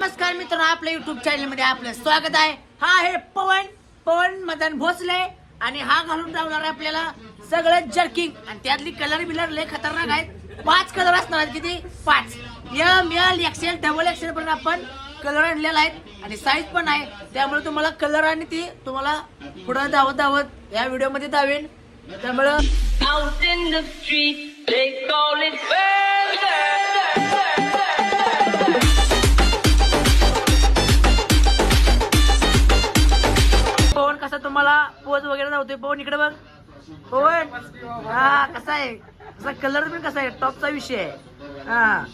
नमस्कार मित्रांनो आपल्या युट्यूब चॅनलमध्ये आपलं स्वागत आहे. हा आहे पवन पवन मदन भोसले. आणि हा घालून लावणार आहे आपल्याला सगळं जर्किंग आणि त्यातली कलर बिलर लय खतरनाक आहेत. पाच कलर असणार आहेत किती? पाच. M L X L double X L पण आपण कलर आणलेला आहेत आणि साईज पण आहे. त्यामुळे तुम्हाला कलर आणि ती तुम्हाला पुढं धावत धावत या व्हिडिओमध्ये त्यामुळं तुम्हाला पोज वगैरे धावतोय पवन इकडे बघ. पवन हा कसा आहे? कसा कलर पण कसा आहे? टॉपचा विषय आहे. हा.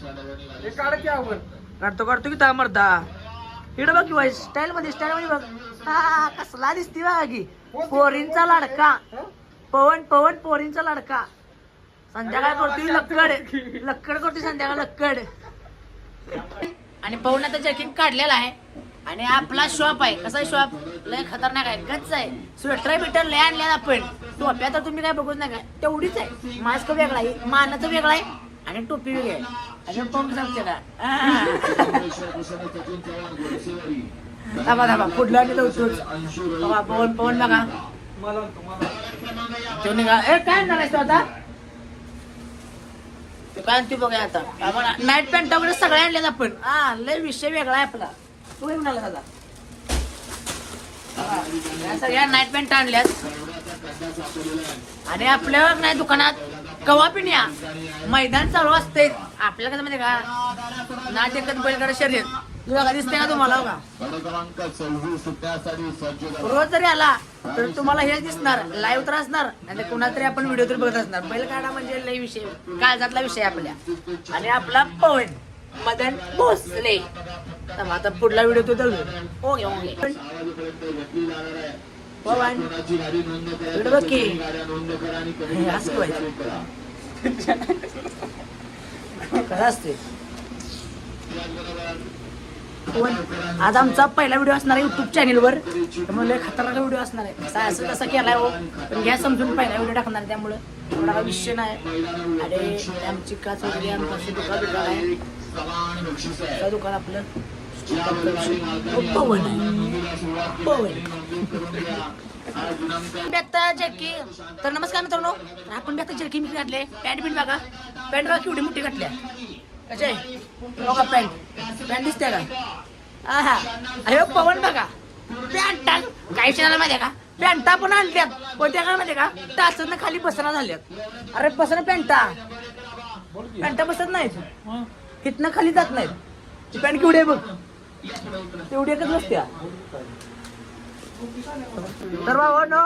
काढतो काढतो की मरदा इकडे बघ किंवा स्टाईल मध्ये स्टाईल मध्ये बघ. हा कसला दिसती बघा की पोरींचा लाडका. पवन पवन पोरींचा लाडका. संध्याकाळ करतोय लक्कड. लक्कड करतोय संध्याकाळ लक्कड. आणि पवन आता जॅकेट काढलेला आहे. आणि आपला शॉप आहे. कसा आहे शॉप? लय खतरनाक आहे. गच्च आहे. स्वेटर बिटर लय आणल्या आपण. टोप्या तर तुम्ही काय बघूच नका. तेवढीच आहे. मास्क वेगळा आहे. मानाचं वेगळा आहे. आणि टोपी वेगळी आहे. आणि पंप सांगते का? थांबा थांबा. पुढलं आणि लवतोच बाबा पवन पवन बघा. तो निघा. ए काय आणणार आता? काय आणते बघा आता. नाईट पॅन्ट वगैरे सगळ्या आणल्यात आपण. हा लय विषय वेगळा आहे आपला. तू म्हणाला दादा. या सगळ्या नाईट पॅन्ट आणल्यात. आणि आपल्या नाही दुकानात कवा पिण्या या. मैदान चालू असते आपल्याला कसं माहिती का? ना एकत बैलगाडा शरीर तुला का दिसते का तुम्हाला हो का? रोज जरी आला तर तुम्हाला हेच दिसणार. लाईव्ह तर असणार. आणि कुणा तरी आपण व्हिडिओ तरी बघत असणार. बैलगाडा म्हणजे लय विषय. काळजातला विषय आहे आपल्या. आणि आपला पवन. मदन भोसले. तर आता पुढला व्हिडिओ तो दळू ओके ओके पवन. इकडे बघ की. असं व्हायचं. कसं असते आज आमचा पहिला व्हिडिओ असणार आहे युट्यूब चॅनेलवर त्यामुळे लय खतरनाक व्हिडिओ असणार आहे. कसा असं तसं केलाय हो. पण घ्या समजून पहिला व्हिडिओ टाकणार त्यामुळे. त्यामुळं विषय नाही. आणि आमची काच वगैरे आमचा दुकान आहे त्या दुकान आपलं पवन आहे. पवन. आता जर्की. तर नमस्कार मित्रांनो. तर आपण बी आता जर्की मी घातले. पॅन्ट बिंट बघा. पॅन्ट बघा केवढी मोठी घातल्या कसे बघा पॅन्ट. पॅन्ट दिसते का? हा अरे पवन बघा. पॅन्ट टाक काही क्षणाला माहिती का? पॅन्टा पण आणल्यात. कोणत्या काय माहिती का? टाचन खाली बसना झाल्यात. अरे बसना पॅन्टा. पॅन्टा बसत नाहीत. तिथनं खाली जात नाहीत. ती पॅन्ट केवढी आहे बघ. तेवढी एकच नसत्या तर बाबा नो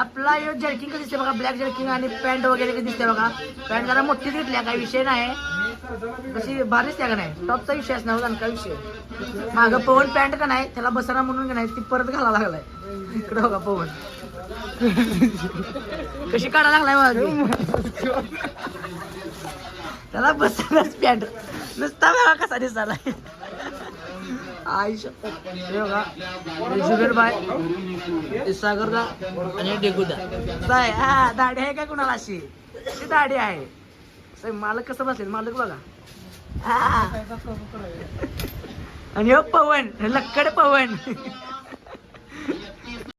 आपला यो जर्किंग दिसते बघा? ब्लॅक जर्किंग आणि पॅन्ट वगैरे दिसते बघा? पॅन्ट जरा मोठी घेतल्या काही विषय नाही. कशी बारीच त्या का नाही? टॉपचा विषय असणार होता काय विषय? माग पवन पॅन्ट का नाही? त्याला बसणार म्हणून का नाही? ती परत घाला लागलाय. इकडे बघा पवन. कशी काढा लागलाय बघा त्याला बसनाच पॅन्ट. नुसता बघा कसा दिसायला आई शपथ. हे बघा हे बाय सागरदा आणि डेगुदा काय हा दाढी आहे का कुणाला अशी ती दाढी आहे असं मालक कसं बसले मालक बघा हा. आणि हो पवन लक्कड पवन